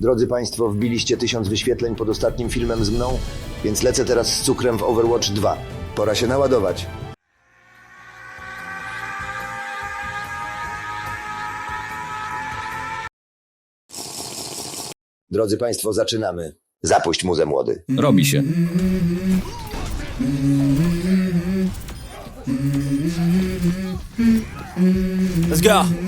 Drodzy Państwo, wbiliście tysiąc wyświetleń pod ostatnim filmem z mną, więc lecę teraz z cukrem w Overwatch 2. Pora się naładować. Drodzy Państwo, zaczynamy. Zapuść muzę młody. Robi się. Let's go.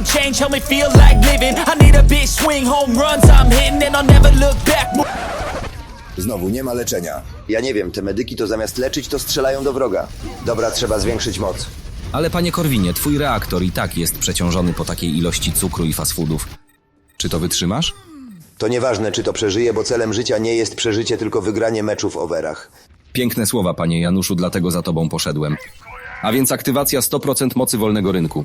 big change, help me feel like living. I need a big swing, home runs I'm hitting, and I'll never look back. Znowu nie ma leczenia. Ja nie wiem, te medyki to zamiast leczyć, to strzelają do wroga. Dobra, trzeba zwiększyć moc. Ale panie Korwinie, twój reaktor i tak jest przeciążony po takiej ilości cukru i fast foodów. Czy to wytrzymasz? To nieważne, czy to przeżyje, bo celem życia nie jest przeżycie, tylko wygranie meczu w overach. Piękne słowa, panie Januszu, dlatego za tobą poszedłem. A więc aktywacja 100% mocy wolnego rynku.